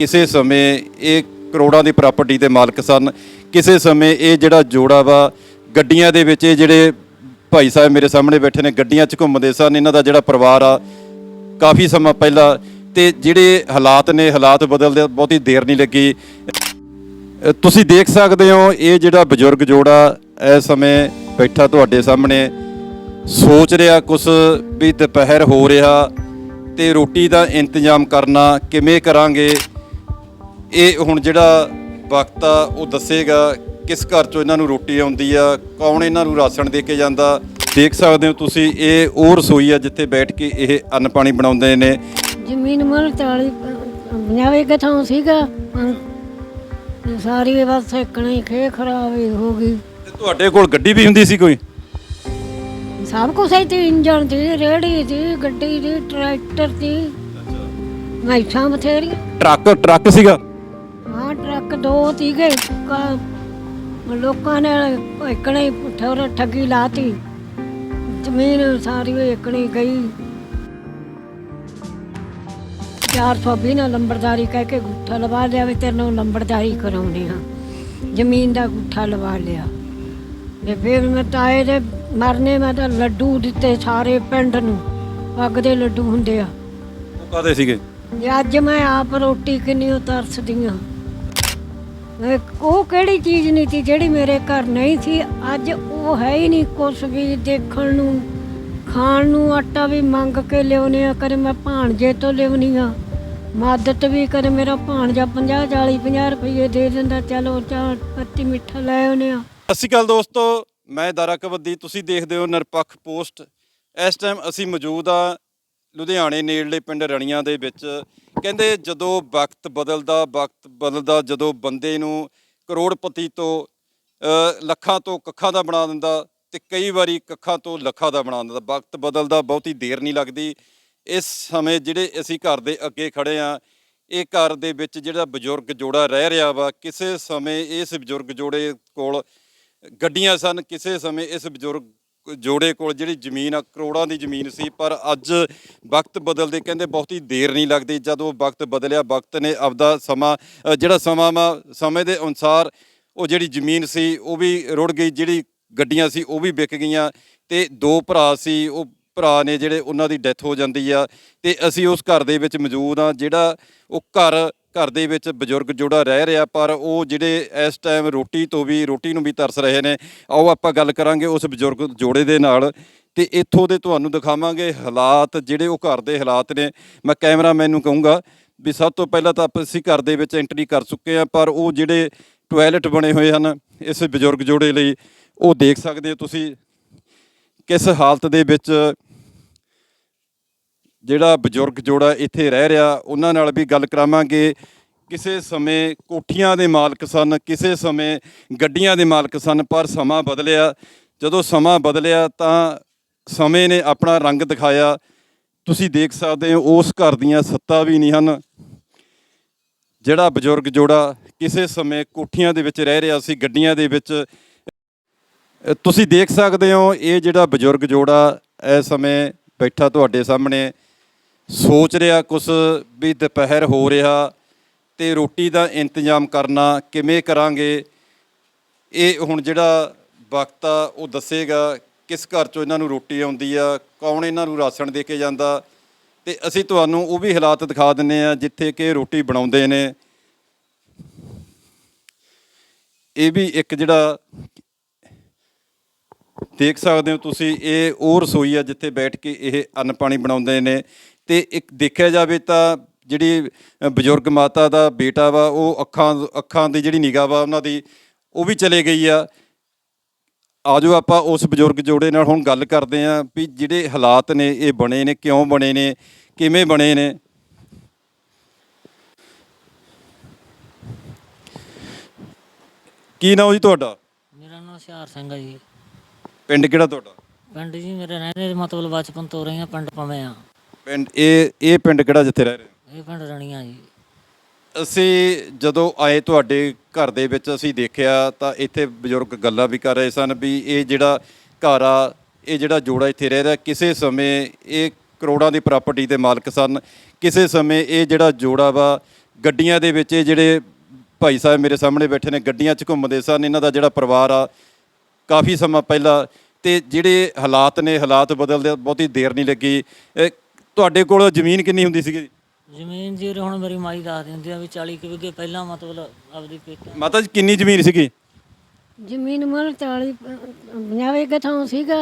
ਕਿਸੇ ਸਮੇਂ ਇਹ ਕਰੋੜਾਂ ਦੀ ਪ੍ਰਾਪਰਟੀ ਦੇ ਮਾਲਕ ਸਨ, ਕਿਸੇ ਸਮੇਂ ਇਹ ਜਿਹੜਾ ਜੋੜਾ ਵਾ, ਗੱਡੀਆਂ ਦੇ ਵਿੱਚ ਇਹ ਜਿਹੜੇ ਭਾਈ ਸਾਹਿਬ ਮੇਰੇ ਸਾਹਮਣੇ ਬੈਠੇ ਨੇ, ਗੱਡੀਆਂ 'ਚ ਘੁੰਮਦੇ ਸਨ, ਇਹਨਾਂ ਦਾ ਜਿਹੜਾ ਪਰਿਵਾਰ ਆ, ਕਾਫੀ ਸਮਾਂ ਪਹਿਲਾਂ ਤੇ ਜਿਹੜੇ ਹਾਲਾਤ ਨੇ, ਹਾਲਾਤ ਬਦਲਦੇ, ਬਹੁਤੀ ਦੇਰ ਨਹੀਂ ਲੱਗੀ। ਤੁਸੀਂ ਦੇਖ ਸਕਦੇ ਹੋ, ਇਹ ਜਿਹੜਾ ਬਜ਼ੁਰਗ ਜੋੜਾ ਇਸ ਸਮੇਂ ਬੈਠਾ ਤੁਹਾਡੇ ਸਾਹਮਣੇ। ਸੋਚ ਰਿਹਾ ਕੁਛ ਵੀ ਦੁਪਹਿਰ ਹੋ ਰਿਹਾ ਤੇ ਰੋਟੀ ਦਾ ਇੰਤਜ਼ਾਮ ਕਰਨਾ, ਕਿਵੇਂ ਕਰਾਂਗੇ? ਇਹ ਹੁਣ ਜਿਹੜਾ ਵਕਤ ਆ ਉਹ ਦੱਸੇਗਾ ਕਿਸ ਘਰ ਚੋਂ ਇਹਨਾਂ ਨੂੰ ਰੋਟੀ ਆਉਂਦੀ ਆ ਕੌਣ ਇਹਨਾਂ ਨੂੰ ਰਾਸ਼ਨ ਦੇ ਕੇ ਜਾਂਦਾ। ਦੇਖ ਸਕਦੇ ਹੋ ਤੁਸੀਂ ਇਹ ਉਹ ਰਸੋਈ ਆ ਜਿੱਥੇ ਬੈਠ ਕੇ ਇਹ ਅੰਨ ਪਾਣੀ ਬਣਾਉਂਦੇ ਨੇ। ਜ਼ਮੀਨ ਮਨ 40 ਪੰਜਾਬੇ ਕਿਥੋਂ ਸੀਗਾ। ਸਾਰੀ ਬਸ ਇੱਕਣਾ ਹੀ ਖੇ ਖਰਾਬ ਹੀ ਹੋ ਗਈ। ਤੇ ਤੁਹਾਡੇ ਕੋਲ ਗੱਡੀ ਵੀ ਹੁੰਦੀ ਸੀ ਕੋਈ? ਸਭ ਹੀ ਤੇ ਇੰਜਣ ਦੀ ਰੇੜੀ ਦੀ ਗੱਡੀ ਦੀ ਟਰੈਕਟਰ ਦੀ ਮੈਸਾਂ ਬਥੇਰੀਆਂ। ਟਰੱਕ ਟਰੱਕ ਸੀਗਾ? ਦੋ ਸੀਗੇ ਕਾ- ਲੋਕਾਂ ਨੇ ਇੱਕਣੇ ਠੋਰ ਠੱਗੀ ਲਾਤੀ ਜ਼ਮੀਨ ਸਾਰੀ ਇੱਕਣੀ ਗਈ। 420 ਨਾਲ ਲੰਬੜਦਾਰੀ ਕਹਿ ਕੇ ਗੁੱਠਾ ਲਵਾ ਲਿਆ ਵੀ ਤੇਰੇ ਨਾਲ ਲੰਬੜਦਾਰੀ ਕਰਾਉਣੀ ਆ। ਜ਼ਮੀਨ ਦਾ ਗੁੱਠਾ ਲਵਾ ਲਿਆ। ਤੇ ਫਿਰ ਮੈਂ ਤਾਏ ਦੇ ਮਰਨੇ ਮੈਂ ਤਾਂ ਲੱਡੂ ਦਿੱਤੇ ਸਾਰੇ ਪਿੰਡ ਨੂੰ ਪੱਗ ਦੇ ਲੱਡੂ ਹੁੰਦੇ ਆ। ਉਹ ਕਾਦੇ ਸੀਗੇ? ਜੇ ਅੱਜ ਮੈਂ ਆਪ ਰੋਟੀ ਕਿੰਨੀ ਤਰਸਦੀ ਆ। ਉਹ ਕਿਹੜੀ ਚੀਜ਼ ਨਹੀਂ ਸੀ ਜਿਹੜੀ ਮੇਰੇ ਘਰ ਨਹੀਂ ਸੀ? ਅੱਜ ਉਹ ਹੈ ਹੀ ਨਹੀਂ ਕੁਛ ਵੀ ਦੇਖਣ ਨੂੰ। ਖਾਣ ਨੂੰ ਆਟਾ ਵੀ ਮੰਗ ਕੇ ਲਿਆਉਨੇ ਆ। ਕਦੇ ਮੈਂ ਭਾਣਜੇ ਤੋਂ ਲਿਆਉਣੀ ਆ। ਮਦਦ ਵੀ ਕਦੇ ਮੇਰਾ ਭਾਣਜਾ 50 40 50 ਰੁਪਏ ਦੇ ਦਿੰਦਾ। ਚਲੋ ਚਾਹ ਪੱਤੀ ਮਿੱਠਾ ਲੈ ਆਉਨੇ ਆ। ਸਤਿ ਸ਼੍ਰੀ ਅਕਾਲ ਦੋਸਤੋ, ਮੈਂ ਦਾਰਾ ਕਬੱਦੀ ਤੁਸੀਂ ਦੇਖਦੇ ਹੋ ਨਿਰਪੱਖ ਪੋਸਟ। ਇਸ ਟਾਈਮ ਅਸੀਂ ਮੌਜੂਦ ਆ ਲੁਧਿਆਣੇ ਨੇੜਲੇ ਪਿੰਡ ਰਣੀਆਂ ਦੇ ਵਿੱਚ ਕਹਿੰਦੇ ਜਦੋਂ ਵਕਤ ਬਦਲਦਾ ਵਕਤ ਬਦਲਦਾ, ਜਦੋਂ ਬੰਦੇ ਨੂੰ ਕਰੋੜਪਤੀ ਤੋਂ ਲੱਖਾਂ ਤੋਂ ਕੱਖਾਂ ਦਾ ਬਣਾ ਦਿੰਦਾ ਤੇ ਕਈ ਵਾਰੀ ਕੱਖਾਂ ਤੋਂ ਲੱਖਾਂ ਦਾ ਬਣਾ ਦਿੰਦਾ। ਵਕਤ ਬਦਲਦਾ, ਬਹੁਤੀ ਦੇਰ ਨਹੀਂ ਲੱਗਦੀ। ਇਸ ਸਮੇਂ ਜਿਹੜੇ ਅਸੀਂ ਘਰ ਦੇ ਅੱਗੇ ਖੜੇ ਆ ਇਹ ਘਰ ਦੇ ਵਿੱਚ ਜਿਹੜਾ ਬਜ਼ੁਰਗ ਜੋੜਾ ਰਹਿ ਰਿਹਾ ਵਾ, ਕਿਸੇ ਸਮੇਂ ਇਸ ਬਜ਼ੁਰਗ ਜੋੜੇ ਕੋਲ ਗੱਡੀਆਂ ਸਨ, ਕਿਸੇ ਸਮੇਂ ਇਸ ਬਜ਼ੁਰਗ ਜੋੜੇ ਕੋਲ ਜਿਹੜੀ ਜ਼ਮੀਨ ਆ ਕਰੋੜਾਂ ਦੀ ਜ਼ਮੀਨ ਸੀ ਪਰ ਅੱਜ ਵਕਤ ਬਦਲਦੇ ਕਹਿੰਦੇ ਬਹੁਤੀ ਦੇਰ ਨਹੀਂ ਲੱਗਦੀ। ਜਦੋਂ ਵਕਤ ਬਦਲਿਆ ਵਕਤ ਨੇ ਆਪਦਾ ਸਮਾਂ ਅ, ਜਿਹੜਾ ਸਮਾਂ ਵਾ ਸਮੇਂ ਦੇ ਅਨੁਸਾਰ ਉਹ ਜਿਹੜੀ ਜ਼ਮੀਨ ਸੀ ਉਹ ਵੀ ਰੁੜ ਗਈ ਜਿਹੜੀ ਗੱਡੀਆਂ ਸੀ ਉਹ ਵੀ ਵਿਕ ਗਈਆਂ ਤੇ ਦੋ ਭਰਾ ਸੀ ਉਹ ਭਰਾ ਨੇ ਜਿਹੜੇ ਉਹਨਾਂ ਦੀ ਡੈਥ ਹੋ ਜਾਂਦੀ ਆ ਤੇ ਅਸੀਂ ਉਸ ਘਰ ਦੇ ਵਿੱਚ ਮੌਜੂਦ ਆ ਜਿਹੜਾ ਉਹ ਘਰ ਘਰ ਦੇ ਵਿੱਚ ਬਜ਼ੁਰਗ ਜੋੜਾ ਰਹਿ ਰਿਹਾ, ਪਰ ਉਹ ਜਿਹੜੇ ਇਸ ਟਾਈਮ ਰੋਟੀ ਤੋਂ ਵੀ, ਰੋਟੀ ਨੂੰ ਵੀ ਤਰਸ ਰਹੇ ਨੇ, ਆਓ ਆਪਾਂ ਗੱਲ ਕਰਾਂਗੇ ਉਸ ਬਜ਼ੁਰਗ ਜੋੜੇ ਦੇ ਨਾਲ। ਤੇ ਇੱਥੋਂ ਦੇ ਤੁਹਾਨੂੰ ਦਿਖਾਵਾਂਗੇ ਹਾਲਾਤ, ਜਿਹੜੇ ਉਹ ਘਰ ਦੇ ਹਾਲਾਤ ਨੇ। ਮੈਂ ਕੈਮਰਾਮੈਨ ਨੂੰ ਕਹੂੰਗਾ ਵੀ ਸਭ ਤੋਂ ਪਹਿਲਾਂ ਤਾਂ ਆਪਾਂ ਅਸੀਂ ਘਰ ਦੇ ਵਿੱਚ ਐਂਟਰੀ ਕਰ ਚੁੱਕੇ ਆ ਪਰ ਉਹ ਜਿਹੜੇ ਟਾਇਲਟ ਬਣੇ ਹੋਏ ਹਨ, ਇਸ ਬਜ਼ੁਰਗ ਜੋੜੇ ਲਈ, ਉਹ ਦੇਖ ਸਕਦੇ ਹੋ ਤੁਸੀਂ ਕਿਸ ਹਾਲਤ ਦੇ ਵਿੱਚ ਜਿਹੜਾ ਬਜ਼ੁਰਗ ਜੋੜਾ ਇੱਥੇ ਰਹਿ ਰਿਹਾ, ਉਹਨਾਂ ਨਾਲ ਵੀ ਗੱਲ ਕਰਾਵਾਂਗੇ। ਕਿਸੇ ਸਮੇਂ ਕੋਠੀਆਂ ਦੇ ਮਾਲਕ ਸਨ, ਕਿਸੇ ਸਮੇਂ ਗੱਡੀਆਂ ਦੇ ਮਾਲਕ ਸਨ, ਪਰ ਸਮਾਂ ਬਦਲਿਆ। ਜਦੋਂ ਸਮਾਂ ਬਦਲਿਆ ਤਾਂ ਸਮੇਂ ਨੇ ਆਪਣਾ ਰੰਗ ਦਿਖਾਇਆ। ਤੁਸੀਂ ਦੇਖ ਸਕਦੇ ਹੋ, ਉਸ ਘਰ ਦੀਆਂ ਸੱਤਾ ਵੀ ਨਹੀਂ ਹਨ। ਜਿਹੜਾ ਬਜ਼ੁਰਗ ਜੋੜਾ ਕਿਸੇ ਸਮੇਂ ਕੋਠੀਆਂ ਦੇ ਵਿੱਚ ਰਹਿ ਰਿਹਾ ਸੀ, ਗੱਡੀਆਂ ਦੇ ਵਿੱਚ ਤੁਸੀਂ ਦੇਖ ਸਕਦੇ ਹੋ, ਇਹ ਜਿਹੜਾ ਬਜ਼ੁਰਗ ਜੋੜਾ ਇਸ ਸਮੇਂ ਬੈਠਾ ਤੁਹਾਡੇ ਸਾਹਮਣੇ। ਸੋਚ ਰਿਹਾ ਕੁਛ ਵੀ ਦੁਪਹਿਰ ਹੋ ਰਿਹਾ ਤੇ ਰੋਟੀ ਦਾ ਇੰਤਜ਼ਾਮ ਕਰਨਾ ਕਿਵੇਂ ਕਰਾਂਗੇ, ਇਹ ਹੁਣ ਜਿਹੜਾ ਵਕਤ ਆ, ਉਹ ਦੱਸੇਗਾ ਕਿਸ ਘਰ ਚੋਂ ਇਹਨਾਂ ਨੂੰ ਰੋਟੀ ਆਉਂਦੀ ਆ, ਕੌਣ ਇਹਨਾਂ ਨੂੰ ਰਾਸ਼ਨ ਦੇ ਕੇ ਜਾਂਦਾ ਤੇ ਅਸੀਂ ਤੁਹਾਨੂੰ ਉਹ ਵੀ ਹਾਲਾਤ ਦਿਖਾ ਦਿੰਨੇ ਆ ਜਿੱਥੇ ਕਿ ਰੋਟੀ ਬਣਾਉਂਦੇ ਨੇ। ਇਹ ਵੀ ਇੱਕ ਜਿਹੜਾ ਦੇਖ ਸਕਦੇ ਹੋ ਤੁਸੀਂ, ਇਹ ਉਹ ਰਸੋਈ ਆ ਜਿੱਥੇ ਬੈਠ ਕੇ ਇਹ ਅੰਨ ਪਾਣੀ ਬਣਾਉਂਦੇ ਨੇ। ਤੇ ਇੱਕ ਦੇਖਿਆ ਜਾਵੇ ਤਾਂ ਜਿਹੜੀ ਬਜ਼ੁਰਗ ਮਾਤਾ ਦਾ ਬੇਟਾ ਵਾ ਉਹ ਅੱਖਾਂ ਅੱਖਾਂ ਦੀ ਜਿਹੜੀ ਨਿਗਾਹ ਵਾ ਉਹਨਾਂ ਦੀ ਉਹ ਵੀ ਚਲੇ ਗਈ ਆ। ਆਜੋ ਆਪਾਂ ਉਸ ਬਜ਼ੁਰਗ ਜੋੜੇ ਨਾਲ ਹੁਣ ਗੱਲ ਕਰਦੇ ਆਂ ਵੀ ਜਿਹੜੇ ਹਾਲਾਤ ਨੇ ਇਹ ਬਣੇ ਨੇ ਕਿਉਂ ਬਣੇ ਨੇ ਕਿਵੇਂ ਬਣੇ ਨੇ? ਕੀ ਨਾਮ ਜੀ ਤੁਹਾਡਾ? ਮੇਰਾ ਨਾਮ ਹੁਸ਼ਿਆਰ ਸਿੰਘ ਹੈ ਜੀ। ਪਿੰਡ ਕਿਹੜਾ ਤੁਹਾਡਾ? ਪਿੰਡ ਜੀ ਮੇਰੇ ਰਹਿਣੇ ਦੇ ਮਤਲਬ ਬਚਪਨ ਤੋਂ ਰਹੀਆਂ ਪਿੰਡ ਪਵੇਂ ਆ। ਪਿੰਡ ਇਹ ਇਹ ਪਿੰਡ ਕਿਹੜਾ ਜਿੱਥੇ ਰਹਿ ਰਹੇ ਹੋ? ਇਹ ਪਿੰਡ ਰਣੀਆਂ ਜੀ। ਅਸੀਂ ਜਦੋਂ ਆਏ ਤੁਹਾਡੇ ਘਰ ਦੇ ਵਿੱਚ ਅਸੀਂ ਦੇਖਿਆ ਤਾਂ ਇੱਥੇ ਬਜ਼ੁਰਗ ਗੱਲਾਂ ਵੀ ਕਰ ਰਹੇ ਸਨ ਵੀ ਇਹ ਜਿਹੜਾ ਘਰ ਆ ਇਹ ਜਿਹੜਾ ਜੋੜਾ ਇੱਥੇ ਰਹਿ ਰਿਹਾ ਕਿਸੇ ਸਮੇਂ ਇਹ ਕਰੋੜਾਂ ਦੀ ਪ੍ਰਾਪਰਟੀ ਦੇ ਮਾਲਕ ਸਨ ਕਿਸੇ ਸਮੇਂ ਇਹ ਜਿਹੜਾ ਜੋੜਾ ਵਾ ਗੱਡੀਆਂ ਦੇ ਵਿੱਚ ਇਹ ਜਿਹੜੇ ਭਾਈ ਸਾਹਿਬ ਮੇਰੇ ਸਾਹਮਣੇ ਬੈਠੇ ਨੇ ਗੱਡੀਆਂ 'ਚ ਘੁੰਮਦੇ ਸਨ ਇਹਨਾਂ ਦਾ ਜਿਹੜਾ ਪਰਿਵਾਰ ਆ ਕਾਫੀ ਸਮਾਂ ਪਹਿਲਾਂ ਤੇ ਜਿਹੜੇ ਹਾਲਾਤ ਨੇ ਹਾਲਾਤ ਬਦਲਦੇ ਬਹੁਤੀ ਦੇਰ ਨਹੀਂ ਲੱਗੀ। ਇਹ ਤੁਹਾਡੇ ਕੋਲ ਜ਼ਮੀਨ ਕਿੰਨੀ ਹੁੰਦੀ ਸੀਗੀ ਜ਼ਮੀਨ ਜੀ ਹੁਣ ਮੇਰੀ ਮਾਈ ਦੱਸ ਦਿੰਦੀ ਆ ਵੀ 40 ਕੁ ਵਿਗੇ ਪਹਿਲਾਂ ਮਤਲਬ ਆਪਦੀ ਪੇਕੇ ਮਾਤਾ ਜੀ ਕਿੰਨੀ ਜ਼ਮੀਨ ਸੀਗੀ? ਜ਼ਮੀਨ ਮਨ 40 ਪੰਜਾਬੇ ਕਿਥੋਂ ਸੀਗਾ।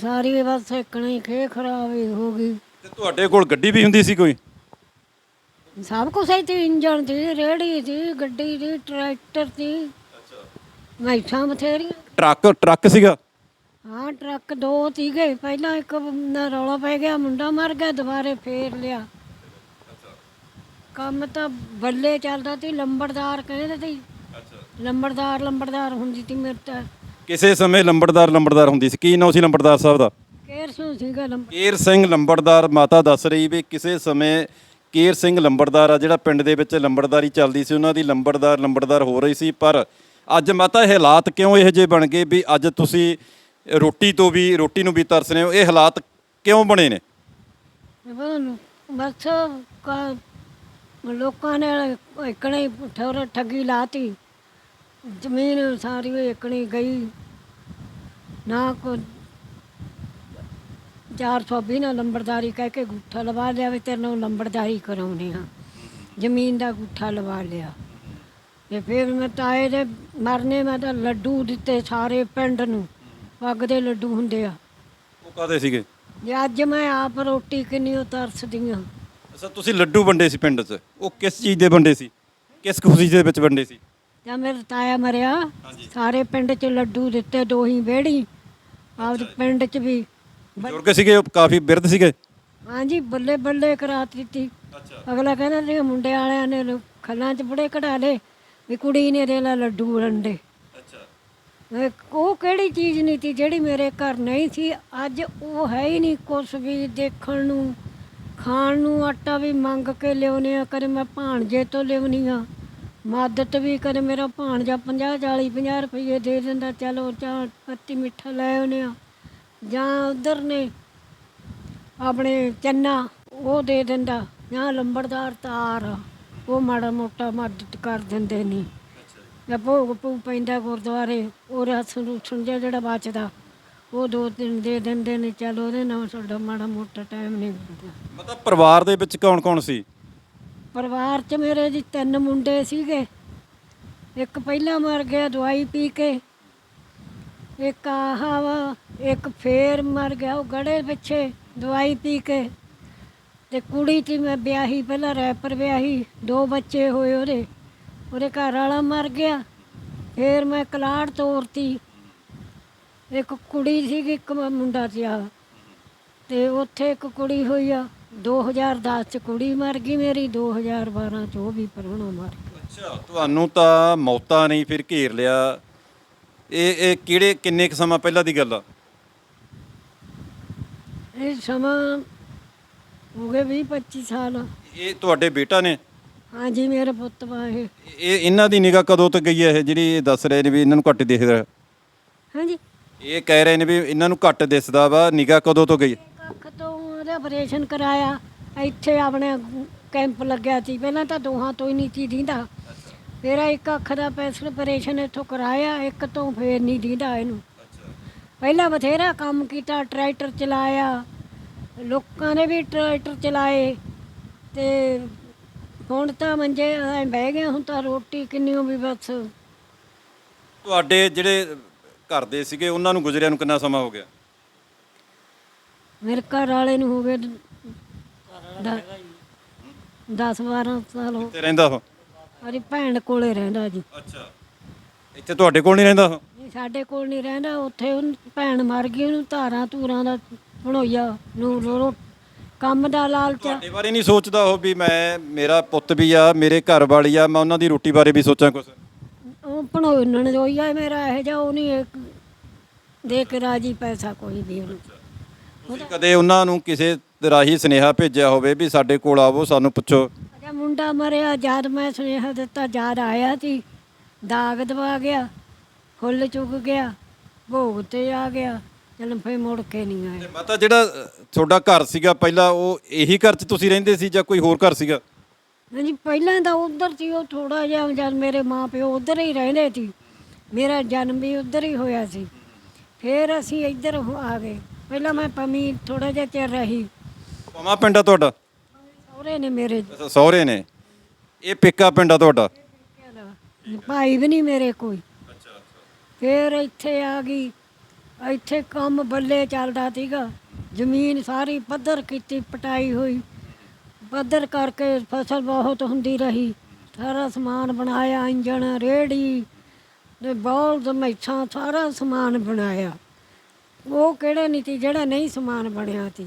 ਸਾਰੀ ਬਸ ਇਕਣੀ ਖੇ ਖਰਾਬ ਹੀ ਹੋ ਗਈ। ਤੇ ਤੁਹਾਡੇ ਕੋਲ ਗੱਡੀ ਵੀ ਹੁੰਦੀ ਸੀ ਕੋਈ? ਸਭ ਕੁਛ ਹੀ ਤੇ ਇੰਜਣ ਸੀ ਰੇੜੀ ਸੀ ਗੱਡੀ ਸੀ ਟਰੈਕਟਰ ਸੀ। ਮੈਸਾਂ ਬਥੇਰੀਆਂ। ਟਰੱਕ ਟਰੱਕ ਸੀਗਾ? ਹਾਂ ਟਰੱਕ ਦੋ ਸੀਗੇ। ਪਹਿਲਾਂ ਇੱਕ ਦਾ ਰੌਲਾ ਪੈ ਗਿਆ ਮੁੰਡਾ ਮਰ ਗਿਆ ਦੁਬਾਰੇ ਫੇਰ ਲਿਆ। ਕੰਮ ਤਾਂ ਬੱਲੇ ਚੱਲਦਾ ਸੀ ਲੰਬੜਦਾਰ ਕਹਿੰਦੇ ਸੀ। ਲੰਬੜਦਾਰ ਲੰਬੜਦਾਰ ਹੁੰਦੀ ਸੀ ਮੇਰੇ ਤਾਂ। ਕਿਸੇ ਸਮੇਂ ਲੰਬੜਦਾਰ ਲੰਬੜਦਾਰ ਹੁੰਦੀ ਸੀ। ਕੀ ਨਾਂ ਸੀ ਲੰਬੜਦਾਰ ਸਾਹਿਬ ਦਾ? ਕੇਰ ਸੂ ਸੀਗਾ ਲੰਬੜ ਕੇਰ ਸਿੰਘ ਲੰਬੜਦਾਰ ਮਾਤਾ ਦੱਸ ਰਹੀ ਵੀ ਕਿਸੇ ਸਮੇਂ ਕੇਰ ਸਿੰਘ ਲੰਬੜਦਾਰ ਆ ਜਿਹੜਾ ਪਿੰਡ ਦੇ ਵਿੱਚ ਲੰਬੜਦਾਰੀ ਚੱਲਦੀ ਸੀ ਉਹਨਾਂ ਦੀ ਲੰਬੜਦਾਰ ਲੰਬੜਦਾਰ ਹੋ ਰਹੀ ਸੀ। ਪਰ ਅੱਜ ਮਾਤਾ ਹਾਲਾਤ ਕਿਉਂ ਇਹੋ ਜਿਹੇ ਬਣ ਗਏ ਵੀ ਅੱਜ ਤੁਸੀਂ ਰੋਟੀ ਤੋਂ ਵੀ, ਰੋਟੀ ਨੂੰ ਵੀ ਤਰਸ ਰਹੇ ਹੋ, ਇਹ ਹਾਲਾਤ ਕਿਉਂ ਬਣੇ ਨੇ? ਬਸ ਕਾ- ਲੋਕਾਂ ਨੇ ਇਕਣੇ ਠੋਰ ਠੱਗੀ ਲਾਤੀ। ਜ਼ਮੀਨ ਸਾਰੀ ਇਕਣੀ ਗਈ। ਨਾ ਕੋ 420 ਨਾਲ ਲੰਬੜਦਾਰੀ ਕਹਿ ਕੇ ਗੁੱਠਾ ਲਵਾ ਲਿਆ ਵੀ ਤੇਰੇ ਨਾਲ ਲੰਬੜਦਾਰੀ ਕਰਾਉਣੀ ਆ। ਜ਼ਮੀਨ ਦਾ ਗੁੱਠਾ ਲਵਾ ਲਿਆ। ਤੇ ਫਿਰ ਮੈਂ ਤਾਏ ਦੇ ਮਰਨੇ ਮੈਂ ਤਾਂ ਲੱਡੂ ਦਿੱਤੇ ਸਾਰੇ ਪਿੰਡ ਨੂੰ। ਪੱਗ ਦੇ ਲੱਡੂ ਹੁੰਦੇ ਆ। ਉਹ ਕਾਦੇ ਸੀਗੇ? ਜੇ ਅੱਜ ਮੈਂ ਆਪ ਰੋਟੀ ਕਿੰਨੀ ਉਹ ਤਰਸਦੀ ਅੱਛਾ ਤੁਸੀਂ ਲੱਡੂ ਵੰਡੇ ਸੀ ਪਿੰਡ 'ਚ। ਉਹ ਕਿਸ ਚੀਜ਼ ਦੇ ਵੰਡੇ ਸੀ? ਕਿਸ ਖੁਸ਼ੀ ਦੇ ਵਿੱਚ ਵੰਡੇ ਸੀ? ਜਾਂ ਮੇਰਾ ਤਾਇਆ ਮਰਿਆ ਸਾਰੇ ਪਿੰਡ 'ਚ ਲੱਡੂ ਦਿੱਤੇ ਦੋਹੀ ਵਿਹੜੀ ਆਪਦੇ ਪਿੰਡ 'ਚ ਵੀ। ਬਜ਼ੁਰਗ ਸੀਗੇ ਉਹ ਕਾਫੀ ਬਿਰਧ ਸੀਗੇ? ਹਾਂਜੀ ਬੱਲੇ ਬੱਲੇ ਕਰਾ ਦਿੱਤੀ। ਅਗਲਾ ਕਹਿੰਦਾ ਸੀ ਮੁੰਡੇ ਵਾਲਿਆਂ ਨੇ ਲੋ- ਖੱਲਾਂ 'ਚ ਬੜੇ ਕਢਾ ਲਏ ਵੀ ਕੁੜੀ ਨੇ ਦੇ ਲਾ ਲੱਡੂ ਵੰਡੇ। ਅੱਛਾ ਉਹ ਕਿਹੜੀ ਚੀਜ਼ ਨਹੀਂ ਸੀ ਜਿਹੜੀ ਮੇਰੇ ਘਰ ਨਹੀਂ ਸੀ। ਅੱਜ ਉਹ ਹੈ ਹੀ ਨਹੀਂ ਕੁਛ ਵੀ ਦੇਖਣ ਨੂੰ। ਖਾਣ ਨੂੰ ਆਟਾ ਵੀ ਮੰਗ ਕੇ ਲਿਆਉਂਦੇ ਆ, ਕਦੇ ਮੈਂ ਭਾਣਜੇ ਤੋਂ ਲਿਆਉਂਦੀ ਆ ਮਦਦ ਵੀ ਕਦੇ ਮੇਰਾ ਭਾਣਜਾ 50 40 50 ਰੁਪਏ ਦੇ ਦਿੰਦਾ, ਚਲੋ ਚਾਹ ਪੱਤੀ ਮਿੱਠਾ ਲੈ ਆਉਂਦੇ ਆ। ਜਾਂ ਉਧਰ ਨੇ ਆਪਣੇ ਚੰਨਾ, ਉਹ ਦੇ ਦਿੰਦਾ। ਜਾਂ ਲੰਬੜਦਾਰ ਤਾਰ, ਉਹ ਮਾੜਾ ਮੋਟਾ ਮਦਦ ਕਰ ਦਿੰਦੇ ਨੇ। ਜਾਂ ਭੋਗ ਭੂ ਪੈਂਦਾ ਗੁਰਦੁਆਰੇ ਉਹ ਰਸਨ ਰੂਸਨ ਜਿਹਾ ਜਿਹੜਾ ਬਚਦਾ ਉਹ ਦੋ ਤਿੰਨ ਦੇ ਦਿੰਦੇ ਨੇ ਚਲ ਉਹਦੇ ਨਾਲ ਸਾਡਾ ਮਾੜਾ ਮੋਟਾ ਟਾਈਮ ਨਹੀਂ ਲੱਗਦਾ। ਮਤਲਬ ਪਰਿਵਾਰ ਦੇ ਵਿੱਚ ਕੌਣ ਕੌਣ ਸੀ? ਪਰਿਵਾਰ 'ਚ ਮੇਰੇ ਜੀ ਤਿੰਨ ਮੁੰਡੇ ਸੀਗੇ। ਇੱਕ ਪਹਿਲਾਂ ਮਰ ਗਿਆ ਦਵਾਈ ਪੀ ਕੇ। ਇੱਕ ਆਹ ਵਾ ਇੱਕ ਫੇਰ ਮਰ ਗਿਆ ਉਹ ਗੜੇ ਪਿੱਛੇ ਦਵਾਈ ਪੀ ਕੇ। ਤੇ ਕੁੜੀ ਤੀ ਮੈਂ ਵਿਆਹੀ ਪਹਿਲਾਂ ਰੈਪਰ ਵਿਆਹੀ ਦੋ ਬੱਚੇ ਹੋਏ ਉਹਦੇ। ਉਹਦੇ ਘਰ ਵਾਲਾ ਮਰ ਗਿਆ। ਫੇਰ ਮੈਂ ਕਲਾੜ ਤੋਰਤੀ। ਇੱਕ ਕੁੜੀ ਸੀਗੀ ਇੱਕ ਮੁੰਡਾ ਸੀ ਆ ਤੇ ਉੱਥੇ ਇੱਕ ਕੁੜੀ ਹੋਈ ਆ 2010 ਚ ਕੁੜੀ ਮਰ ਗਈ ਮੇਰੀ 2012 ਚ ਉਹ ਵੀ ਪਰਵਣਾ ਮਰ ਗਈ। ਅੱਛਾ ਤੁਹਾਨੂੰ ਤਾਂ ਮੌਤਾਂ ਨਹੀਂ ਫਿਰ ਘੇਰ ਲਿਆ। ਇਹ ਇਹ ਕਿਹੜੇ ਕਿੰਨੇ ਕੁ ਸਮਾਂ ਪਹਿਲਾਂ ਦੀ ਗੱਲ ਆ? ਇਹ ਸਮਾਂ ਹੋ ਗਏ 20 25 ਸਾਲ। ਇਹ ਤੁਹਾਡੇ ਬੇਟਾ ਨੇ? ਹਾਂਜੀ ਮੇਰੇ ਪੁੱਤ ਵਾ ਇਹ। ਇਹ ਇਹਨਾਂ ਦੀ ਨਿਗਾਹ ਕਦੋਂ ਤੱਕ ਗਈ ਹੈ ਇਹ ਜਿਹੜੀ ਇਹ ਦੱਸ ਰਹੇ ਨੇ ਵੀ ਇਹਨਾਂ ਨੂੰ ਘੱਟ ਦਿਖਦਾ ਹਾਂਜੀ ਇਹ ਕਹਿ ਰਹੇ ਨੇ ਵੀ ਇਹਨਾਂ ਨੂੰ ਘੱਟ ਦਿਸਦਾ ਵਾ ਨਿਗਾਹ ਕਦੋਂ ਤੋਂ ਗਈ? ਅੱਖ ਤੋਂ ਉਹਦਾ ਆਪਰੇਸ਼ਨ ਕਰਾਇਆ ਇੱਥੇ ਆਪਣੇ ਕੈਂਪ ਲੱਗਿਆ ਸੀ। ਪਹਿਲਾਂ ਤਾਂ ਦੋਹਾਂ ਤੋਂ ਹੀ ਨਹੀਂ ਸੀ ਦੀਂਦਾ। ਫਿਰ ਇੱਕ ਅੱਖ ਦਾ ਪੈਸਲ ਆਪਰੇਸ਼ਨ ਇੱਥੋਂ ਕਰਾਇਆ ਇੱਕ ਤੋਂ ਫੇਰ ਨਹੀਂ ਦੀਂਦਾ ਇਹਨੂੰ। ਪਹਿਲਾਂ ਬਥੇਰਾ ਕੰਮ ਕੀਤਾ ਟਰੈਕਟਰ ਚਲਾਇਆ। ਲੋਕਾਂ ਨੇ ਵੀ ਟਰੈਕਟਰ ਚਲਾਏ ਤੇ ਹੁਣ ਤਾਂ ਮੰਜੇ ਐਂ ਬਹਿ ਗਏ ਹੁਣ ਤਾਂ ਰੋਟੀ ਕਿੰਨੀ ਵੀ ਬਸ। ਤੁਹਾਡੇ ਜਿਹੜੇ ਘਰ ਦੇ ਸੀਗੇ ਉਹਨਾਂ ਨੂੰ ਗੁਜ਼ਰਿਆਂ ਨੂੰ ਕਿੰਨਾ ਸਮਾਂ ਹੋ ਗਿਆ? ਮੇਰੇ ਘਰ ਵਾਲੇ ਨੂੰ ਹੋ ਗਏ 10 12 ਸਾਲ ਹੋ ਤੇ ਰਹਿੰਦਾ ਉਹ? ਮੇਰੀ ਭੈਣ ਕੋਲੇ ਰਹਿੰਦਾ ਜੀ। ਅੱਛਾ। ਇੱਥੇ ਤੁਹਾਡੇ ਕੋਲ ਨਹੀਂ ਰਹਿੰਦਾ ਉਹ? ਨਹੀਂ ਸਾਡੇ ਕੋਲ ਨਹੀਂ ਰਹਿੰਦਾ ਉੱਥੇ ਉਹ ਭੈਣ ਮਰ ਗਈ ਉਹਨੂੰ ਧਾਰਾਂ ਧੂਰਾਂ ਦਾ ਬਣੋਈਆ ਨੂੰ ਰੋ- ਰੋ- ਕੰਮ ਦਾ ਲਾਲਚ ਆ। ਤੁਹਾਡੇ ਬਾਰੇ ਨਹੀਂ ਸੋਚਦਾ ਉਹ ਵੀ ਮੈਂ ਮੇਰਾ ਪੁੱਤ ਵੀ ਆ ਮੇਰੇ ਘਰ ਵਾਲੀ ਆ ਮੈਂ ਉਹਨਾਂ ਦੀ ਰੋਟੀ ਬਾਰੇ ਵੀ ਸੋਚਾਂ ਕੁਝ ਉਹ ਬਣੋਈਨਣ ਰੋਈਆ ਮੇਰਾ ਇਹ ਜਾ ਉਹ ਨਹੀਂ ਇੱਕ ਦੇ ਕੇ ਰਾਜੀ ਪੈਸਾ ਕੋਈ ਵੀ ਉਹਨੂੰ। ਤੁਸੀਂ ਕਦੇ ਉਹਨਾਂ ਨੂੰ ਕਿਸੇ ਰਾਹੀ ਸੁਨੇਹਾ ਭੇਜਿਆ ਹੋਵੇ ਵੀ ਸਾਡੇ ਕੋਲ ਆਵੋ ਸਾਨੂੰ ਪੁੱਛੋ? ਅਜਾ ਮੁੰਡਾ ਮਰਿਆ ਜਦ ਮੈਂ ਸੁਨੇਹਾ ਦਿੱਤਾ ਜਦ ਆਇਆ ਸੀ ਦਾਗ ਦਵਾ ਗਿਆ ਫੁੱਲ ਚੁੱਕ ਗਿਆ ਭੋਗ ਤੇ ਆ ਗਿਆ। ਚਲ ਫੇ ਮੁੜ ਕੇ ਨਹੀਂ ਤੇ ਮਾਤਾ ਜਿਹੜਾ ਅ, ਤੁਹਾਡਾ ਘਰ ਸੀਗਾ ਪਹਿਲਾਂ ਉਹ ਇਹੀ ਘਰ 'ਚ ਤੁਸੀਂ ਰਹਿੰਦੇ ਸੀ ਜਾਂ ਕੋਈ ਹੋਰ ਘਰ ਸੀਗਾ? ਹਾਂਜੀ ਪਹਿਲਾਂ ਤਾਂ ਉਧਰ ਸੀ ਉਹ ਥੋੜਾ ਜਿਹਾ ਜਦ ਮੇਰੇ ਮਾਂ ਪਿਓ ਉਧਰ ਹੀ ਰਹਿੰਦੇ ਸੀ ਮੇਰਾ ਜਨਮ ਵੀ ਉਧਰ ਹੀ ਹੋਇਆ ਸੀ। ਫਿਰ ਅਸੀਂ ਇੱਧਰ ਹੋ- ਆ ਗਏ। ਪਹਿਲਾਂ ਮੈਂ ਪਮੀ ਥੋੜਾ ਜਿਹਾ ਚਿਰ ਰਹੀ। ਪਮਾ ਪਿੰਡ ਤੁਹਾਡਾ? ਸਹੁਰੇ ਨੇ ਮੇਰੇ ਅੱਛਾ ਸਹੁਰੇ ਨੇ। ਇਹ ਪਿੱਕਾ ਪਿੰਡ ਆ ਤੁਹਾਡਾ? ਭਾਈ ਵੀ ਨਹੀਂ ਮੇਰੇ ਕੋਈ। ਫਿਰ ਇੱਥੇ ਆ ਗਈ। ਇੱਥੇ ਕੰਮ ਬੱਲੇ ਚੱਲਦਾ ਸੀਗਾ। ਜ਼ਮੀਨ ਸਾਰੀ ਪੱਧਰ ਕੀਤੀ ਪਟਾਈ ਹੋਈ। ਪੱਧਰ ਕਰਕੇ ਫਸਲ ਬਹੁਤ ਹੁੰਦੀ ਰਹੀ। ਸਾਰਾ ਸਮਾਨ ਬਣਾਇਆ ਇੰਜਣ ਰੇੜੀ ਤੇ ਬੌਲਦ ਮੈਛਾਂ ਸਾਰਾ ਸਮਾਨ ਬਣਾਇਆ। ਉਹ ਕਿਹੜੇ ਨਹੀਂ ਸੀ ਜਿਹੜਾ ਨਹੀਂ ਸਮਾਨ ਬਣਿਆ ਸੀ।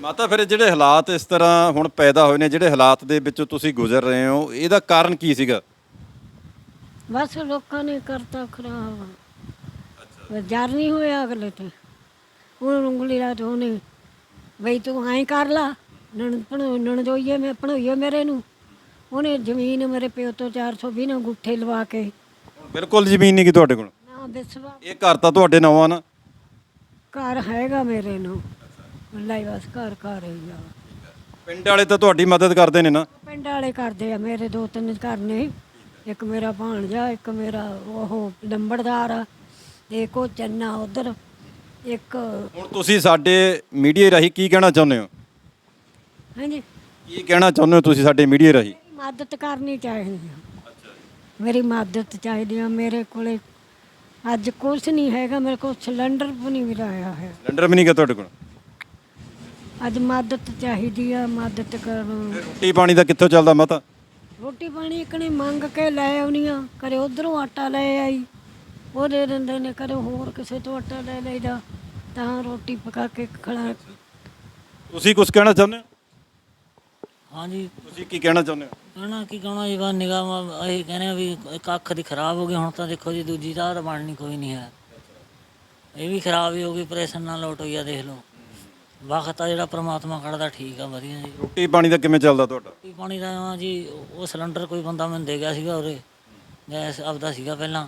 ਮਾਤਾ ਫਿਰ ਜਿਹੜੇ ਹਾਲਾਤ ਇਸ ਤਰ੍ਹਾਂ ਹੁਣ ਪੈਦਾ ਹੋਏ ਨੇ ਜਿਹੜੇ ਹਾਲਾਤ ਦੇ ਵਿੱਚੋਂ ਤੁਸੀਂ ਗੁਜ਼ਰ ਰਹੇ ਹੋ ਇਹਦਾ ਕਾਰਨ ਕੀ ਸੀਗਾ? ਬਸ ਲੋਕਾਂ ਨੇ ਕਰਤਾ ਖਰਾਬ। ਜਰ ਨਹੀਂ ਹੋਇਆ ਅਗਲੇ ਤੇ। ਉਹ ਉਂਗਲੀ ਲਾ ਤੇ ਉਹਨੇ ਬਈ ਤੂੰ ਐਂ ਕਰ ਲਾ ਨਣ ਨਣ ਦੋਈਏ ਮੈਂ ਪਣੋਈਏ ਮੇਰੇ ਨੂੰ। ਉਹਨੇ ਜ਼ਮੀਨ ਮੇਰੇ ਪਿਓ ਤੋਂ 420 ਨਾਲ ਗੁੱਠੇ ਲਵਾ ਕੇ। ਬਿਲਕੁਲ ਜ਼ਮੀਨ ਨਹੀਂ ਕਿ ਤੁਹਾਡੇ ਕੋਲ? ਨਾ ਬਿਸਵਾ। ਇਹ ਘਰ ਤਾਂ ਤੁਹਾਡੇ ਨਾਂ ਆ ਨਾ। ਘਰ ਹੈਗਾ ਮੇਰੇ ਨੂੰ। ਅੱਲਾ ਹੀ ਬਸ ਘਰ ਘਰ ਹੀ ਆ। ਪਿੰਡ ਵਾਲੇ ਤਾਂ ਤੁਹਾਡੀ ਮਦਦ ਕਰਦੇ ਨੇ ਨਾ। ਪਿੰਡ ਵਾਲੇ ਕਰਦੇ ਆ ਮੇਰੇ ਦੋ ਤਿੰਨ ਘਰ ਨੇ। ਇੱਕ ਮੇਰਾ ਭਾਣਜਾ ਇੱਕ ਮੇਰਾ ਉਹ ਲੰਬੜਦਾਰ ਆ। ਕੋ ਚੰਨਾ ਉਧਰ ਇੱਕ ਹੁਣ ਤੁਸੀਂ ਸਾਡੇ ਮੀਡੀਆ ਰਾਹੀਂ ਕੀ ਕਹਿਣਾ ਚਾਹੁੰਦੇ ਹੋ? ਹਾਂਜੀ। ਕੀ ਕਹਿਣਾ ਚਾਹੁੰਦੇ ਹੋ ਤੁਸੀਂ ਸਾਡੇ ਮੀਡੀਆ ਰਾਹੀਂ? ਮਦਦ ਕਰਨੀ ਚਾਹੀਦੀ ਆ। ਮੇਰੀ ਮਦਦ ਚਾਹੀਦੀ ਆ ਮੇਰੇ ਕੋਲੇ। ਅੱਜ ਕੁਝ ਨਹੀਂ ਹੈਗਾ ਮੇਰੇ ਕੋਲ ਸਿਲੰਡਰ ਵੀ ਨਹੀਂ ਮਿਲਾਇਆ ਹੈ। ਸਿਲੰਡਰ ਵੀ ਨਹੀਂ ਗਾ ਤੁਹਾਡੇ ਕੋਲ? ਅੱਜ ਮਦਦ ਚਾਹੀਦੀ ਆ ਮਦਦ ਕਰੋ ਰੋਟੀ ਪਾਣੀ ਦਾ ਕਿੱਥੋਂ ਚੱਲਦਾ ਮਾਤਾ? ਰੋਟੀ ਪਾਣੀ ਇਕਣੇ ਮੰਗ ਕੇ ਲੈ ਆਉਣੀ ਆ ਕਰੇ ਉਧਰੋਂ ਆਟਾ ਲੈ ਆਈ। ਉਹ ਦੇ ਦਿੰਦੇ ਨੇ ਕਰੇ ਹੋਰ ਕਿਸੇ ਤੋਂ ਆਟਾ ਲੈ ਲਈਦਾ ਤਾਂ ਰੋਟੀ ਪਕਾ ਕੇ ਖੜਾ ਤੁਸੀਂ ਕੁਝ ਕਹਿਣਾ ਚਾਹੁੰਦੇ ਹੋ? ਹਾਂਜੀ। ਤੁਸੀਂ ਕੀ ਕਹਿਣਾ ਚਾਹੁੰਦੇ ਹੋ? ਕਹਿਣਾ ਕੀ ਕਹਣਾ ਜੀ ਬਸ ਨਿਗਾਹ ਅਸੀਂ ਕਹਿੰਦੇ ਆ ਵੀ ਇੱਕ ਅੱਖ ਦੀ ਖਰਾਬ ਹੋ ਗਈ ਹੁਣ ਤਾਂ ਦੇਖੋ ਜੀ ਦੂਜੀ ਤਾਂ ਤਾਂ ਬਣਨੀ ਕੋਈ ਨਹੀਂ ਹੈ। ਇਹ ਵੀ ਖਰਾਬ ਹੀ ਹੋ ਗਈ ਪ੍ਰੈਸ਼ਨ ਨਾਲ ਲੋਟ ਹੋਈ ਆ ਦੇਖ ਲਓ। ਵਕਤ ਆ ਜਿਹੜਾ ਪ੍ਰਮਾਤਮਾ ਕੱਢਦਾ ਠੀਕ ਆ ਵਧੀਆ ਜੀ। ਰੋਟੀ ਪਾਣੀ ਦਾ ਕਿਵੇਂ ਚੱਲਦਾ ਤੁਹਾਡਾ? ਰੋਟੀ ਪਾਣੀ ਦਾ ਜੀ ਉਹ ਸਿਲੰਡਰ ਕੋਈ ਬੰਦਾ ਮੈਨੂੰ ਦੇ ਗਿਆ ਸੀਗਾ ਉਰੇ ਗੈਸ ਆਪਦਾ ਸੀਗਾ ਪਹਿਲਾਂ।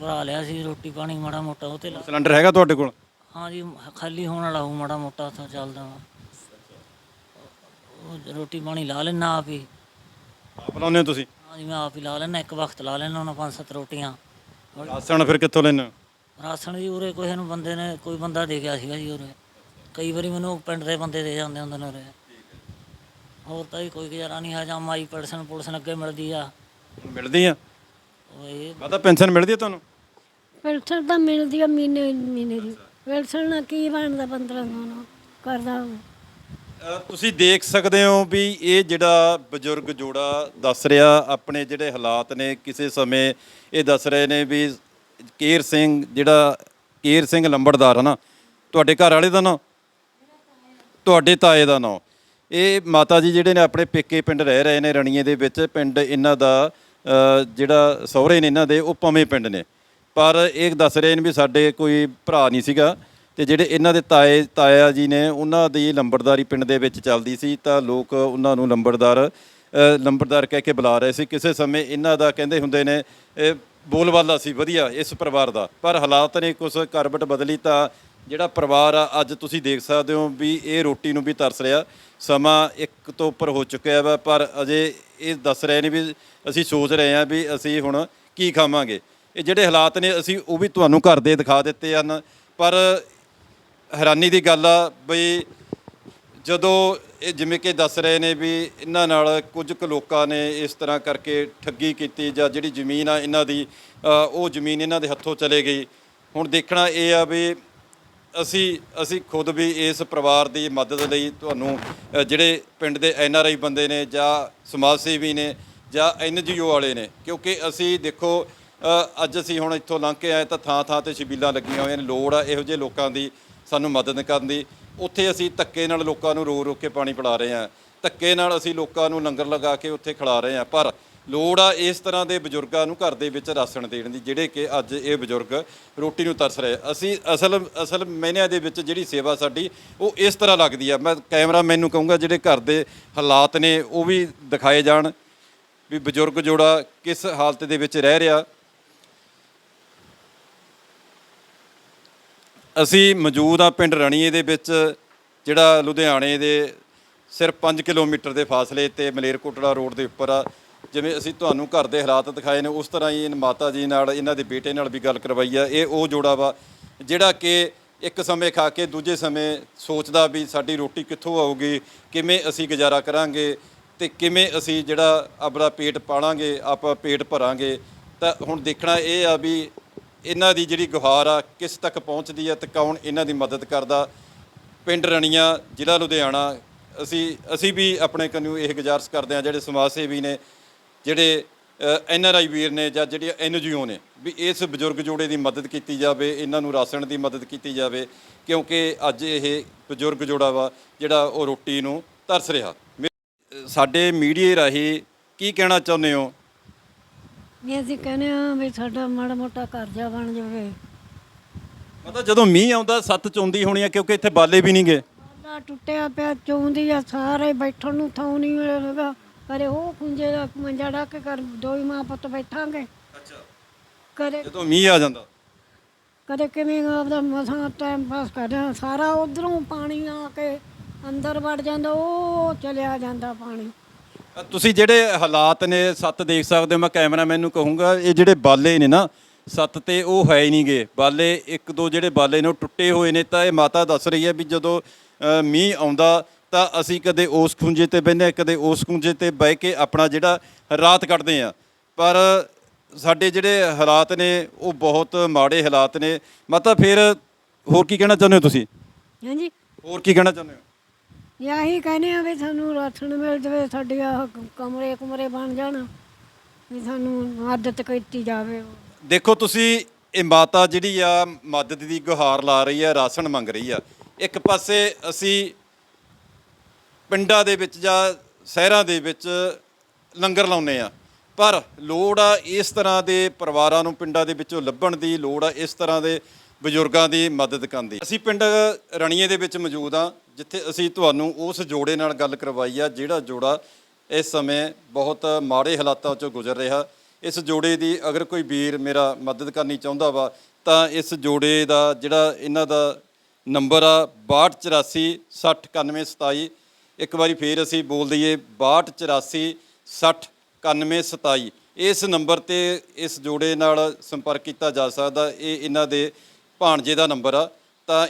ਭਰਾ ਲਿਆ ਸੀ ਰੋਟੀ ਪਾਣੀ ਮਾੜਾ ਮੋਟਾ ਉਹ ਤੇ ਲਾ- ਸਿਲੰਡਰ ਹੈਗਾ ਤੁਹਾਡੇ ਕੋਲ? ਹਾਂ ਜੀ ਖਾਲੀ ਹੋਣ ਵਾਲਾ ਹੋਊ ਮਾੜਾ ਮੋਟਾ ਤਾਂ ਚੱਲਦਾ ਵਾ। ਉਹ ਰੋਟੀ ਪਾਣੀ ਲਾ ਲੈਣਾ ਆਪ ਹੀ। ਆਪ ਲਾਉਂਦੇ ਹੋ ਤੁਸੀਂ? ਹਾਂ ਜੀ ਮੈਂ ਆਪ ਹੀ ਲਾ ਲੈਣਾ ਇੱਕ ਵਕਤ ਲਾ ਲੈਣਾ ਉਹਨਾਂ ਪੰਜ ਸੱਤ ਰੋਟੀਆਂ। ਰਾਸ਼ਨ ਫਿਰ ਕਿੱਥੋਂ ਲੈਂਦੇ ਹੋ? ਰਾਸ਼ਨ ਜੀ ਉਰੇ ਕਿਸੇ ਨੂੰ ਬੰਦੇ ਨੇ ਕੋਈ ਬੰਦਾ ਦੇ ਗਿਆ ਸੀਗਾ ਜੀ ਉਰੇ। ਕਈ ਵਾਰੀ ਮੈਨੂੰ ਪਿੰਡ ਦੇ ਬੰਦੇ ਦੇ ਜਾਂਦੇ ਹੁੰਦੇ ਨੇ ਉਰੇ। ਹੋਰ ਤਾਂ ਜੀ ਕੋਈ ਗੁਜ਼ਾਰਾ ਨਹੀਂ ਹੈ ਜਾਂ ਮਾਈ ਪੈਨਸ਼ਨ ਪੁਲਸਨ ਅੱਗੇ ਮਿਲਦੀ ਆ। ਮਿਲਦੀ ਆ। ਇਹ ਮਾਤਾ ਪੈਨਸ਼ਨ ਮਿਲਦੀ ਆ ਤੁਹਾਨੂੰ? ਪੈਨਸ਼ਨ ਤਾਂ ਮਿਲਦੀ ਆ ਮਹੀਨੇ ਮਹੀਨੇ ਦੀ। ਪੈਨਸ਼ਨ ਨਾਲ ਕੀ ਬਣਦਾ 1500 ਨਾਲ? ਕਰਦਾ ਅ, ਤੁਸੀਂ ਦੇਖ ਸਕਦੇ ਹੋ ਵੀ ਇਹ ਜਿਹੜਾ ਬਜ਼ੁਰਗ ਜੋੜਾ ਦੱਸ ਰਿਹਾ ਆਪਣੇ ਜਿਹੜੇ ਹਾਲਾਤ ਨੇ ਕਿਸੇ ਸਮੇਂ ਇਹ ਦੱਸ ਰਹੇ ਨੇ ਵੀ ਕੇਰ ਸਿੰਘ ਜਿਹੜਾ ਕੇਰ ਸਿੰਘ ਲੰਬੜਦਾਰ ਹੈ ਨਾ ਤੁਹਾਡੇ ਘਰ ਵਾਲੇ ਦਾ ਨਾਂ? ਤੁਹਾਡੇ ਤਾਏ ਦਾ ਨਾਂ। ਇਹ ਮਾਤਾ ਜੀ ਜਿਹੜੇ ਨੇ ਆਪਣੇ ਪੇਕੇ ਪਿੰਡ ਰਹਿ ਰਹੇ ਨੇ ਰਣੀਏ ਦੇ ਵਿੱਚ ਪਿੰਡ ਇਹਨਾਂ ਦਾ ਜਿਹੜਾ ਸਹੁਰੇ ਨੇ ਇਹਨਾਂ ਦੇ, ਉਹ ਪਵੇਂ ਪਿੰਡ ਨੇ। ਪਰ ਇਹ ਦੱਸ ਰਹੇ ਨੇ ਵੀ ਸਾਡੇ ਕੋਈ ਭਰਾ ਨਹੀਂ ਸੀਗਾ ਤੇ ਜਿਹੜੇ ਇਹਨਾਂ ਦੇ ਤਾਏ, ਤਾਇਆ ਜੀ ਨੇ, ਉਹਨਾਂ ਦੀ ਲੰਬੜਦਾਰੀ ਪਿੰਡ ਦੇ ਵਿੱਚ ਚੱਲਦੀ ਸੀ ਤਾਂ ਲੋਕ ਉਹਨਾਂ ਨੂੰ ਲੰਬੜਦਾਰ ਲੰਬੜਦਾਰ ਕਹਿ ਕੇ ਬੁਲਾ ਰਹੇ ਸੀ। ਕਿਸੇ ਸਮੇਂ ਇਹਨਾਂ ਦਾ ਕਹਿੰਦੇ ਹੁੰਦੇ ਨੇ, ਇਹ ਬੋਲਬਾਲਾ ਸੀ, ਵਧੀਆ ਇਸ ਪਰਿਵਾਰ ਦਾ। ਪਰ ਹਾਲਾਤ ਨੇ ਕੁਝ ਕਰਬਟ ਬਦਲੀ ਤਾਂ ਜਿਹੜਾ ਪਰਿਵਾਰ ਆ, ਅੱਜ ਤੁਸੀਂ ਦੇਖ ਸਕਦੇ ਹੋ ਵੀ ਇਹ ਰੋਟੀ ਨੂੰ ਵੀ ਤਰਸ ਰਿਹਾ। ਸਮਾਂ ਇੱਕ ਤੋਂ ਉੱਪਰ ਹੋ ਚੁੱਕਿਆ ਵਾ, ਪਰ ਅਜੇ ਇਹ ਦੱਸ ਰਹੇ ਨੇ ਵੀ ਅਸੀਂ ਸੋਚ ਰਹੇ ਹਾਂ ਵੀ ਅਸੀਂ ਹੁਣ ਕੀ ਖਾਵਾਂਗੇ। ਇਹ ਜਿਹੜੇ ਹਾਲਾਤ ਨੇ, ਅਸੀਂ ਉਹ ਵੀ ਤੁਹਾਨੂੰ ਘਰ ਦੇ ਦਿਖਾ ਦਿੱਤੇ ਹਨ। ਪਰ ਹੈਰਾਨੀ ਦੀ ਗੱਲ ਆ ਬਈ ਜਦੋਂ ਇਹ ਜਿਵੇਂ ਕਿ ਦੱਸ ਰਹੇ ਨੇ ਵੀ ਇਹਨਾਂ ਨਾਲ ਕੁਝ ਕੁ ਲੋਕਾਂ ਨੇ ਇਸ ਤਰ੍ਹਾਂ ਕਰਕੇ ਠੱਗੀ ਕੀਤੀ ਜਾਂ ਜਿਹੜੀ ਜ਼ਮੀਨ ਆ, ਇਹਨਾਂ ਦੀ ਉਹ ਜ਼ਮੀਨ ਇਹਨਾਂ ਦੇ ਹੱਥੋਂ ਚਲੇ ਗਈ। ਹੁਣ ਦੇਖਣਾ ਇਹ ਆ ਵੀ ਅਸੀਂ ਅਸੀਂ ਖੁਦ ਵੀ ਇਸ ਪਰਿਵਾਰ ਦੀ ਮਦਦ ਲਈ ਤੁਹਾਨੂੰ ਅ, ਜਿਹੜੇ ਪਿੰਡ ਦੇ ਐਨ ਆਰ ਆਈ ਬੰਦੇ ਨੇ ਜਾਂ ਸਮਾਜ ਸੇਵੀ ਨੇ ਜਾਂ ਐਨ ਜੀ ਓ ਵਾਲੇ ਨੇ ਕਿਉਂਕਿ ਅਸੀਂ ਦੇਖੋ ਅ, ਅੱਜ ਅਸੀਂ ਹੁਣ ਇੱਥੋਂ ਲੰਘ ਕੇ ਆਏ ਤਾਂ ਥਾਂ ਥਾਂ ਤੇ ਸ਼ਬੀਲਾਂ ਲੱਗੀਆਂ ਹੋਈਆਂ ਨੇ ਲੋੜ ਆ ਇਹੋ ਜਿਹੇ ਲੋਕਾਂ ਦੀ ਸਾਨੂੰ ਮਦਦ ਕਰਨ ਦੀ। ਉੱਥੇ ਅਸੀਂ ਧੱਕੇ ਨਾਲ ਲੋਕਾਂ ਨੂੰ ਰੋ ਰੋ ਕੇ ਪਾਣੀ ਪਿਲਾ ਰਹੇ ਹਾਂ ਧੱਕੇ ਨਾਲ ਅਸੀਂ ਲੋਕਾਂ ਨੂੰ ਲੰਗਰ ਲਗਾ ਕੇ ਉੱਥੇ ਖਿਲਾ ਰਹੇ ਹਾਂ ਪਰ ਲੋੜ ਆ ਇਸ ਤਰ੍ਹਾਂ ਦੇ ਬਜ਼ੁਰਗਾਂ ਨੂੰ ਘਰ ਦੇ ਵਿੱਚ ਰਾਸ਼ਨ ਦੇਣ ਦੀ, ਜਿਹੜੇ ਕਿ ਅੱਜ ਇਹ ਬਜ਼ੁਰਗ ਰੋਟੀ ਨੂੰ ਤਰਸ ਰਹੇ ਅਸੀਂ ਅਸਲ ਅਸਲ ਮਹੀਨਿਆਂ ਦੇ ਵਿੱਚ ਜਿਹੜੀ ਸੇਵਾ ਸਾਡੀ, ਉਹ ਇਸ ਤਰ੍ਹਾਂ ਲੱਗਦੀ ਆ। ਮੈਂ ਕੈਮਰਾ ਮੈਨੂੰ ਕਹੂੰਗਾ, ਜਿਹੜੇ ਘਰ ਦੇ ਹਾਲਾਤ ਨੇ, ਉਹ ਵੀ ਦਿਖਾਏ ਜਾਣ ਵੀ ਬਜ਼ੁਰਗ ਜੋੜਾ ਕਿਸ ਹਾਲਤ ਦੇ ਵਿੱਚ ਰਹਿ ਰਿਹਾ। ਅਸੀਂ ਮੌਜੂਦ ਆ ਪਿੰਡ ਰਣੀਏ ਦੇ ਵਿੱਚ, ਜਿਹੜਾ ਲੁਧਿਆਣੇ ਦੇ ਸਿਰਫ 5 ਕਿਲੋਮੀਟਰ ਦੇ ਫਾਸਲੇ ਤੇ ਮਲੇਰਕੋਟੜਾ ਰੋਡ ਦੇ ਉੱਪਰ ਆ। ਜਿਵੇਂ ਅਸੀਂ ਤੁਹਾਨੂੰ ਘਰ ਦੇ ਹਾਲਾਤ ਦਿਖਾਏ ਨੇ, ਉਸ ਤਰ੍ਹਾਂ ਹੀ ਇਹਨਾਂ ਮਾਤਾ ਜੀ ਨਾਲ, ਇਹਨਾਂ ਦੇ ਬੇਟੇ ਨਾਲ ਵੀ ਗੱਲ ਕਰਵਾਈ ਆ। ਇਹ ਉਹ ਜੋੜਾ ਵਾ, ਜਿਹੜਾ ਕਿ ਇੱਕ ਸਮੇਂ ਖਾ ਕੇ ਦੂਜੇ ਸਮੇਂ ਸੋਚਦਾ ਵੀ ਸਾਡੀ ਰੋਟੀ ਕਿੱਥੋਂ ਆਊਗੀ, ਕਿਵੇਂ ਅਸੀਂ ਗੁਜ਼ਾਰਾ ਕਰਾਂਗੇ ਤੇ ਕਿਵੇਂ ਅਸੀਂ ਜਿਹੜਾ ਆਪਣਾ ਪੇਟ ਪਾਲਾਂਗੇ, ਆਪਾਂ ਪੇਟ ਭਰਾਂਗੇ। ਤਾਂ ਹੁਣ ਦੇਖਣਾ ਇਹ ਆ ਵੀ ਇਹਨਾਂ ਦੀ ਜਿਹੜੀ ਗੁਹਾਰ ਆ, ਕਿਸ ਤੱਕ ਪਹੁੰਚਦੀ ਹੈ ਤੇ ਕੌਣ ਇਹਨਾਂ ਦੀ ਮਦਦ ਕਰਦਾ। ਪਿੰਡ ਰਣੀਆਂ, ਜ਼ਿਲ੍ਹਾ ਲੁਧਿਆਣਾ, ਅਸੀਂ ਅਸੀਂ ਵੀ ਆਪਣੇ ਕੰਨੂ ਇਹ ਗੁਜ਼ਾਰਿਸ਼ ਕਰਦੇ ਹਾਂ ਜਿਹੜੇ ਸਮਾਜ ਸੇਵੀ ਨੇ ਜਿਹੜੇ ਐਨ ਆਰ ਆਈ ਵੀਰ ਨੇ ਜਾਂ ਜਿਹੜੀਆਂ ਐਨ ਜੀ ਓ ਨੇ ਵੀ ਇਸ ਬਜ਼ੁਰਗ ਜੋੜੇ ਦੀ ਮਦਦ ਕੀਤੀ ਜਾਵੇ ਇਹਨਾਂ ਨੂੰ ਰਾਸ਼ਨ ਦੀ ਮਦਦ ਕੀਤੀ ਜਾਵੇ ਕਿਉਂਕਿ ਅੱਜ ਇਹ ਬਜ਼ੁਰਗ ਜੋੜਾ ਵਾ ਜਿਹੜਾ ਉਹ ਰੋਟੀ ਨੂੰ ਤਰਸ ਰਿਹਾ। ਸਾਡੇ ਮੀਡੀਆ ਰਾਹੀਂ ਕੀ ਕਹਿਣਾ ਚਾਹੁੰਦੇ ਹੋ? ਵੀ ਅਸੀਂ ਕਹਿੰਦੇ ਆ ਵੀ ਸਾਡਾ ਮਾੜਾ ਮੋਟਾ ਘਰ ਜਾ ਬਣ ਜਾਵੇ। ਮਤਲਬ ਜਦੋਂ ਮੀਂਹ ਆਉਂਦਾ ਸੱਤ ਚੋਂਦੀ ਹੋਣੀ ਆ ਕਿਉਂਕਿ ਇੱਥੇ ਬਾਲੇ ਵੀ ਨਹੀਂਗੇ ਬਾਲਾ ਟੁੱਟਿਆ ਪਿਆ ਚੌਂਦੀ ਆ ਸਾਰੇ ਬੈਠਣ ਨੂੰ ਥਾਂ ਨਹੀਂ ਮਿਲੇਗਾ ਕਰੇ ਉਹ ਖੁੰਝੇ ਦਾ ਮੰਜਾ ਡਾ ਕੇ ਕਰ ਦੋਈ ਮਾਂ ਪੁੱਤ ਬੈਠਾਂਗੇ। ਅੱਛਾ। ਕਦੇ ਜਦੋਂ ਮੀਂਹ ਆ ਜਾਂਦਾ। ਕਦੇ ਕਿਵੇਂ ਆਪਦਾ ਮਸਾਂ ਟਾਈਮ ਪਾਸ ਕਰਦੇ ਸਾਰਾ ਉਧਰੋਂ ਪਾਣੀ ਆ ਕੇ ਅੰਦਰ ਵੜ ਜਾਂਦਾ ਉਹ ਚਲਿਆ ਜਾਂਦਾ ਪਾਣੀ। ਤੁਸੀਂ ਜਿਹੜੇ ਹਾਲਾਤ ਨੇ ਸੱਤ ਦੇਖ ਸਕਦੇ ਹੋ ਮੈਂ ਕੈਮਰਾਮੈਨ ਨੂੰ ਕਹੂੰਗਾ ਇਹ ਜਿਹੜੇ ਬਾਲੇ ਨੇ ਨਾ ਸੱਤ ਤੇ ਉਹ ਹੈ ਹੀ ਨਹੀਂਗੇ। ਬਾਲੇ ਇੱਕ ਦੋ ਜਿਹੜੇ ਬਾਲੇ ਨੇ ਉਹ ਟੁੱਟੇ ਹੋਏ ਨੇ ਤਾਂ ਇਹ ਮਾਤਾ ਦੱਸ ਰਹੀ ਹੈ ਵੀ ਜਦੋਂ ਮੀਂਹ ਆਉਂਦਾ ਤਾਂ ਅਸੀਂ ਕਦੇ ਉਸ ਖੁੰਝੇ ਤੇ ਬਹਿੰਦੇ ਹਾਂ ਕਦੇ ਉਸ ਖੁੰਝੇ ਤੇ ਬਹਿ ਕੇ ਆਪਣਾ ਜਿਹੜਾ ਰਾਤ ਕੱਢਦੇ ਆ ਪਰ ਸਾਡੇ ਜਿਹੜੇ ਹਾਲਾਤ ਨੇ ਉਹ ਬਹੁਤ ਮਾੜੇ ਹਾਲਾਤ ਨੇ। ਮਾਤਾ ਫਿਰ ਹੋਰ ਕੀ ਕਹਿਣਾ ਚਾਹੁੰਦੇ ਹੋ ਤੁਸੀਂ? ਹਾਂਜੀ। ਹੋਰ ਕੀ ਕਹਿਣਾ ਚਾਹੁੰਦੇ ਹੋ? ਯਾਹੀ ਕਹਿੰਦੇ ਆ ਵੀ ਸਾਨੂੰ ਰਾਸ਼ਨ ਮਿਲ ਜਵੇ ਸਾਡੇ ਆਹ ਕਮਰੇ ਕੁਮਰੇ ਬਣ ਜਾਣ ਵੀ ਸਾਨੂੰ ਮਦਦ ਕੀਤੀ ਜਾਵੇ। ਦੇਖੋ ਤੁਸੀਂ ਇਹ ਮਾਤਾ ਜਿਹੜੀ ਆ ਮਦਦ ਦੀ ਗੁਹਾਰ ਲਾ ਰਹੀ ਆ ਰਾਸ਼ਨ ਮੰਗ ਰਹੀ ਆ। ਇੱਕ ਪਾਸੇ ਅਸੀਂ ਪਿੰਡਾਂ ਦੇ ਵਿੱਚ ਜਾਂ ਸ਼ਹਿਰਾਂ ਦੇ ਵਿੱਚ ਲੰਗਰ ਲਾਉਨੇ ਆ। ਪਰ ਲੋੜ ਆ ਇਸ ਤਰ੍ਹਾਂ ਦੇ ਪਰਿਵਾਰਾਂ ਨੂੰ ਪਿੰਡਾਂ ਦੇ ਵਿੱਚੋਂ ਲੱਭਣ ਦੀ, ਲੋੜ ਆ ਇਸ ਤਰ੍ਹਾਂ ਦੇ ਬਜ਼ੁਰਗਾਂ ਦੀ ਮਦਦ ਕਰਨ ਦੀ। ਅਸੀਂ ਪਿੰਡ ਰਣੀਏ ਦੇ ਵਿੱਚ ਮੌਜੂਦ ਆ, ਜਿੱਥੇ ਅਸੀਂ ਤੁਹਾਨੂੰ ਉਸ ਜੋੜੇ ਨਾਲ ਗੱਲ ਕਰਵਾਈ ਆ, ਜਿਹੜਾ ਜੋੜਾ ਇਸ ਸਮੇਂ ਬਹੁਤ ਮਾੜੇ ਹਾਲਾਤਾਂ ਚੋਂ ਗੁਜ਼ਰ ਰਿਹਾ। ਇਸ ਜੋੜੇ ਦੀ ਅਗਰ ਕੋਈ ਵੀਰ ਮੇਰਾ ਮਦਦ ਕਰਨੀ ਚਾਹੁੰਦਾ ਵਾ, ਤਾਂ ਇਸ ਜੋੜੇ ਦਾ ਜਿਹੜਾ ਇਹਨਾਂ ਦਾ ਨੰਬਰ ਆ 6284 609127 ਇੱਕ ਵਾਰੀ ਫੇਰ ਅਸੀਂ ਬੋਲ ਦਈਏ 6284 609127 ਇਸ ਨੰਬਰ ਤੇ ਇਸ ਜੋੜੇ ਨਾਲ ਸੰਪਰਕ ਕੀਤਾ ਜਾ ਸਕਦਾ, ਇਹ ਇਹਨਾਂ ਦੇ ਭਾਣਜੇ ਦਾ ਨੰਬਰ ਆ। ਤਾਂ